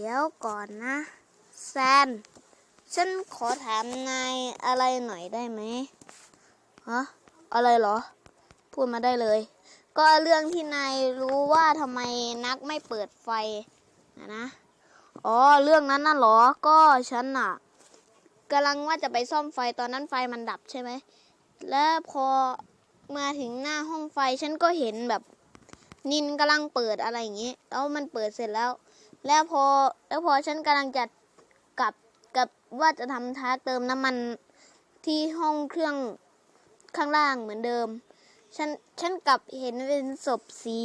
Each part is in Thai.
เดี๋ยวก่อนนะ แซน ฉันขอถามนายอะไรหน่อยได้ไหมฮะอะไรเหรอ พูดมาได้เลย ก็เรื่องที่นายรู้ว่าทำไมนักไม่เปิดไฟนะนะอ๋อเรื่องนั้นน่ะเหรอ ก็ฉันน่ะกำลังว่าจะไปซ่อมไฟตอนนั้นไฟมันดับใช่ไหม แล้วพอมาถึงหน้าห้องไฟฉันก็เห็นแบบนินกำลังเปิดอะไรอย่างนี้ แล้วมันเปิดเสร็จแล้ว แล้วพอแล้วพอฉันกำลังจะกลับกับว่าจะทำท้าเติมน้ำมันที่ห้องเครื่องข้างล่างเหมือนเดิม ฉันฉันกลับเห็นเป็นศพสี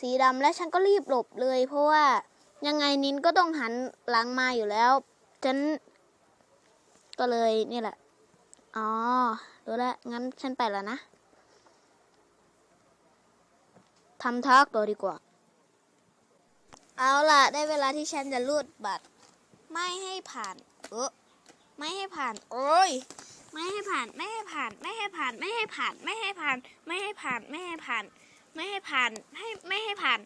สีดำและฉันก็รีบหลบเลย เพราะว่ายังไงนินก็ต้องหันหลังมาอยู่แล้ว ฉันก็เลยนี่แหละ อ๋อรู้แล้วงั้นฉันไปแล้วนะทำทักต่อดีกว่า เอาล่ะ ได้เวลาที่ฉันจะรูดบัตร ไม่ให้ผ่านเออไม่ให้ผ่าน โอ้ยไม่ให้ผ่าน ไม่ให้ผ่าน ไม่ให้ผ่าน ไม่ให้ผ่าน ไม่ให้ผ่าน ไม่ให้ผ่าน ไม่ให้ผ่าน ไม่ให้ผ่านให้ไม่ให้ผ่าน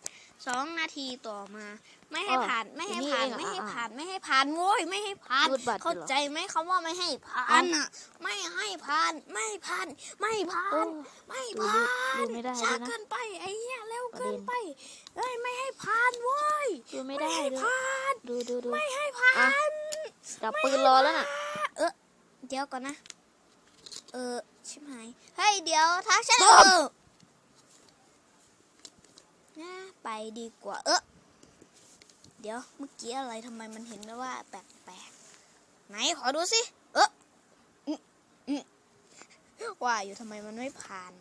สองนาทีต่อมา ไม่ให้ผ่านไม่ให้ผ่านไม่ให้ผ่านไม่ให้ผ่านโว้ยไม่ให้ผ่านรูดบัตรเข้าเหรอใจไหมคำว่าไม่ให้ผ่านอะ ไม่ให้ผ่านไม่ผ่านไม่ผ่านไม่ดูผ่าดูนไม่ได้ช้าด้วยนะเกินไปไอ้เหี้ยเร็วประเกิเด็นนไปเอ้ยไม่ให้ผ่านเว้ยดูไม่ได้ให้ด้วยผ่านดูดูดูไม่ให้ผ่าอะนจับปืนรอแล้วน่ะ เออเดี๋ยวก่อนนะ เออชิบหายเฮ้ยเดี๋ยวทักฉัน ต้ เอ ม อนะ ไปดีกว่า เออเดี๋ยวเมื่อกี้อะไรทำไมมันเห็นไม่ว่าแปลกๆไหนขอดูสิเออว่าอยู่ทำไมมันไม่ผ่าน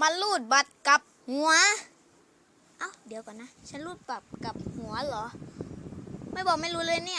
มันรูดบัตรกับหัว เอ้าเดี๋ยวก่อนนะ ฉันรูดบัตรกับหัวเหรอ ไม่บอกไม่รู้เลยเนี่ย